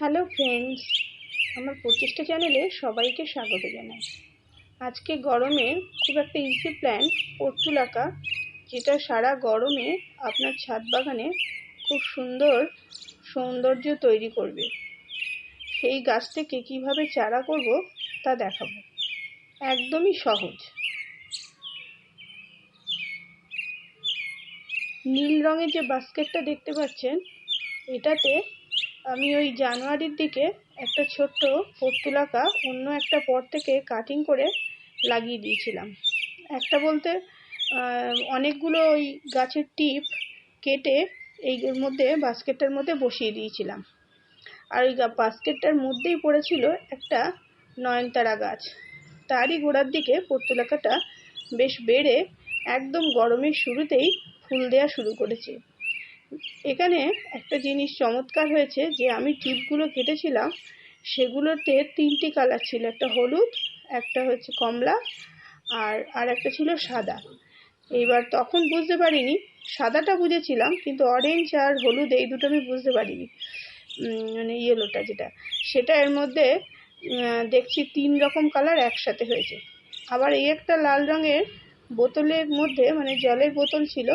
Hello friends, আমার প্রচেষ্টা চ্যানেলে সবাইকে স্বাগত জানাই। আজকে গরমে খুব একটা ইজি প্ল্যান পর্তুলাকা যেটা সারা গরমে আপনার ছাদ বাগানে খুব সুন্দর সৌন্দর্য তৈরি করবে। সেই গাছ থেকে কীভাবে চারা করব তা দেখাবো। একদমই সহজ। নীল রঙের যে বাস্কেটটা দেখতে পাচ্ছেন, এটাতে আমি ওই জানুয়ারির দিকে একটা ছোট্ট পর্তুলাকা অন্য একটা পট থেকে কাটিং করে লাগিয়ে দিয়েছিলাম। একটা বলতে অনেকগুলো ওই গাছের টিপ কেটে এইগুলোর মধ্যে, বাস্কেটটার মধ্যে বসিয়ে দিয়েছিলাম। আর ওই বাস্কেটটার মধ্যেই পড়েছিল একটা নয়নতারা গাছ। তারই গোড়ার দিকে পর্তুলাকাটা বেশ বেড়ে একদম গরমের শুরুতেই ফুল দেওয়া শুরু করেছে। এখানে একটা জিনিস চমৎকার হয়েছে যে আমি টিপগুলো কেটেছিলাম, সেগুলোতে তিনটি কালার ছিল, একটা হলুদ, একটা হচ্ছে কমলা আর আর একটা ছিল সাদা। এইবার তখন বুঝতে পারিনি, সাদাটা বুঝেছিলাম কিন্তু অরেঞ্জ আর হলুদ এই দুটো আমি বুঝতে পারিনি মানে ইয়েলোটা যেটা। সেটা এর মধ্যে দেখছি তিন রকম কালার একসাথে হয়েছে। আবার এই একটা লাল রঙের বোতলের মধ্যে মানে জলের বোতল ছিল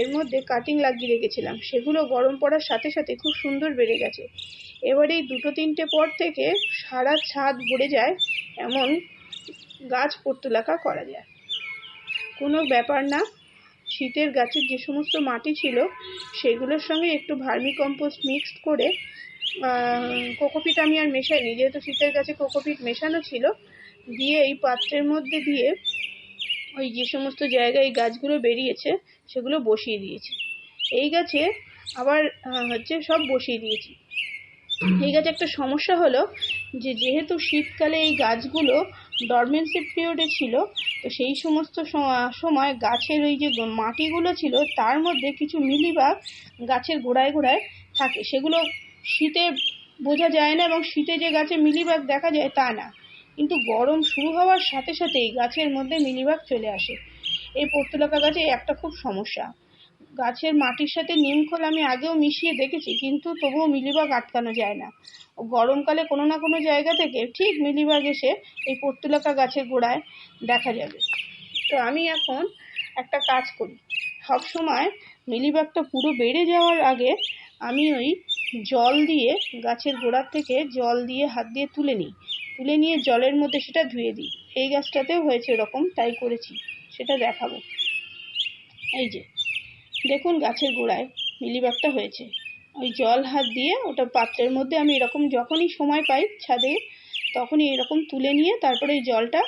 এর মধ্যে কাটিং লাগিয়ে রেখেছিলাম। সেগুলো গরম পড়ার সাথে সাথে খুব সুন্দর বেড়ে গেছে। এবার এই দুটো তিনটে পর থেকে সারা ছাদ ভরে যায়, এমন গাছ পর্তুলাকা করা যায়। কোনো ব্যাপার না, শীতের গাছের যে সমস্ত মাটি ছিল, সেগুলোর সঙ্গে একটু ভার্মি কম্পোস্ট মিক্সড করে কোকোপিট আমি আর মেশাইনি। যেহেতু শীতের গাছে কোকোপিট মেশানো ছিল, দিয়ে এই পাত্রের মধ্যে দিয়ে ওই যে সমস্ত জায়গায় গাছগুলো বেরিয়েছে, সেগুলো বসিয়ে দিয়েছি। এই গাছে আবার হচ্ছে সব বসিয়ে দিয়েছি। এই গাছে একটা সমস্যা হলো যে, যেহেতু শীতকালে এই গাছগুলো ডরমেন্সি পিরিয়ডে ছিল, তো সেই সমস্ত সময় গাছের ওই যে মাটিগুলো ছিল, তার মধ্যে কিছু মিলিবাগ গাছের গোড়ায় গোড়ায় থাকে। সেগুলো শীতে বোঝা যায় না এবং শীতে যে গাছে মিলিবাগ দেখা যায় তা না। কিন্তু গরম শুরু হওয়ার সাথে সাথেই গাছের মধ্যে মিলিবাগ চলে আসে। এই পর্তুলাকা গাছে একটা খুব সমস্যা। গাছের মাটির সাথে নিমখোল আমি আগেও মিশিয়ে দেখেছি, কিন্তু তবুও মিলিবাগ আটকানো যায় না। গরমকালে কোনো না কোনো জায়গা থেকে ঠিক মিলিবাগ এসে এই পর্তুলাকা গাছের গোড়ায় দেখা যাবে। তো আমি এখন একটা কাজ করি। সব সময় মিলিবাগটা পুরো বেড়ে যাওয়ার আগে আমি ওই জল দিয়ে গাছের গোড়ার থেকে জল দিয়ে হাত দিয়ে তুলে নিই। তুলে নিয়ে জলের মধ্যে সেটা ধুয়ে দিই। এই গাছটাতেও হয়েছে এরকম, তাই করেছি। সেটা দেখাবো। এই যে, দেখুন গাছের গোড়ায় মিলিবাগটা হয়েছে। ওই জল হাত দিয়ে ওটা পাত্রের মধ্যে আমি এরকম যখনই সময় পাই ছাদে, তখনই এরকম তুলে নিয়ে তারপরে এই জলটা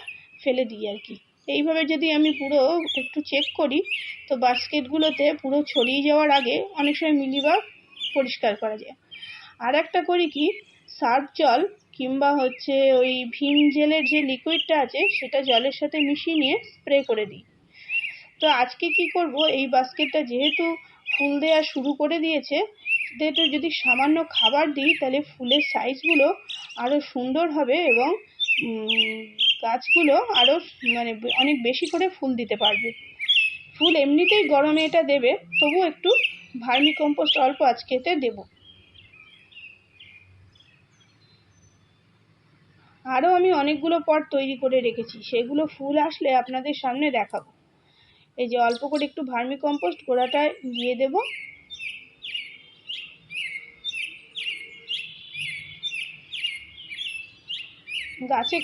ফেলে দিই আর কি। এইভাবে যদি আমি পুরো একটু চেক করি, তো বাস্কেটগুলোতে পুরো ছড়িয়ে যাওয়ার আগে অনেক সময় মিলিবাগ পরিষ্কার করা যায়। আর একটা করি কি, সার্ফ জল কিংবা হচ্ছে ওই ভিম জেলের যে লিকুইডটা আছে, সেটা জলের সাথে মিশিয়ে নিয়ে স্প্রে করে দিই। তো আজকে কি করব? এই বাস্কেটটা যেহেতু ফুল দেওয়া শুরু করে দিয়েছে, সেহেতু যদি সামান্য খাবার দিই, তাহলে ফুলের সাইজগুলো আরও সুন্দর হবে এবং গাছগুলো আরও মানে অনেক বেশি করে ফুল দিতে পারবে। ফুল এমনিতেই গরমে এটা দেবে তবু একটু ভার্মি কম্পোস্ট অল্প আজকেতে দেবো। আরও আমি অনেকগুলো পট তৈরি করে রেখেছি। সেগুলো ফুল আসলে আপনাদের সামনে দেখাবো। এই যে অল্প করে একটু ভার্মি কম্পোস্ট গোড়াটায় দিয়ে দেব। গাছে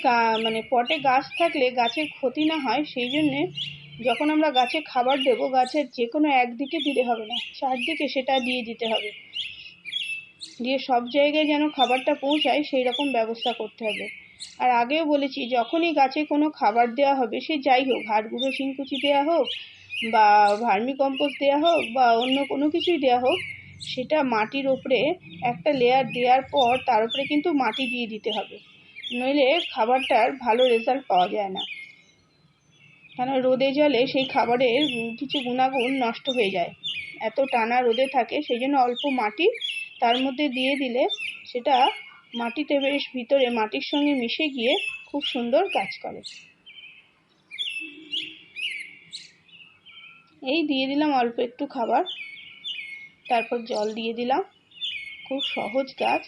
মানে পটে গাছ থাকলে গাছের ক্ষতি না হয়, সেই জন্যে যখন আমরা গাছে খাবার দেব, গাছের যে কোনো একদিকে দিতে হবে না, চারদিকে সেটা দিয়ে দিতে হবে। দিয়ে সব জায়গায় যেন খাবারটা পৌঁছায়, সেই রকম ব্যবস্থা করতে হবে। আর আগেও বলেছি, যখনই গাছে কোনো খাবার দেওয়া হবে, সে যাই হোক হাড় গুঁড়ো শিংকুচি দেওয়া হোক, বা ভার্মি কম্পোস্ট দেওয়া হোক, বা অন্য কোনো কিছুই দেওয়া হোক, সেটা মাটির ওপরে একটা লেয়ার দেওয়ার পর তার উপরে কিন্তু মাটি দিয়ে দিতে হবে। নইলে খাবারটার ভালো রেজাল্ট পাওয়া যায় না। কেন? রোদে জলে সেই খাবারের কিছু গুণাগুণ নষ্ট হয়ে যায়। এত টানা রোদে থাকে, সেই জন্য অল্প মাটি তার মধ্যে দিয়ে দিলে সেটা মাটিতে বেশ ভিতরে মাটির সঙ্গে মিশে গিয়ে খুব সুন্দর কাজ করে। এই দিয়ে দিলাম অল্প একটু খাবার। তারপর জল দিয়ে দিলাম। খুব সহজ গাছ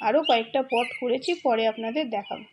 আরও কয়েকটা পট করেছি, পরে আপনাদের দেখাবো।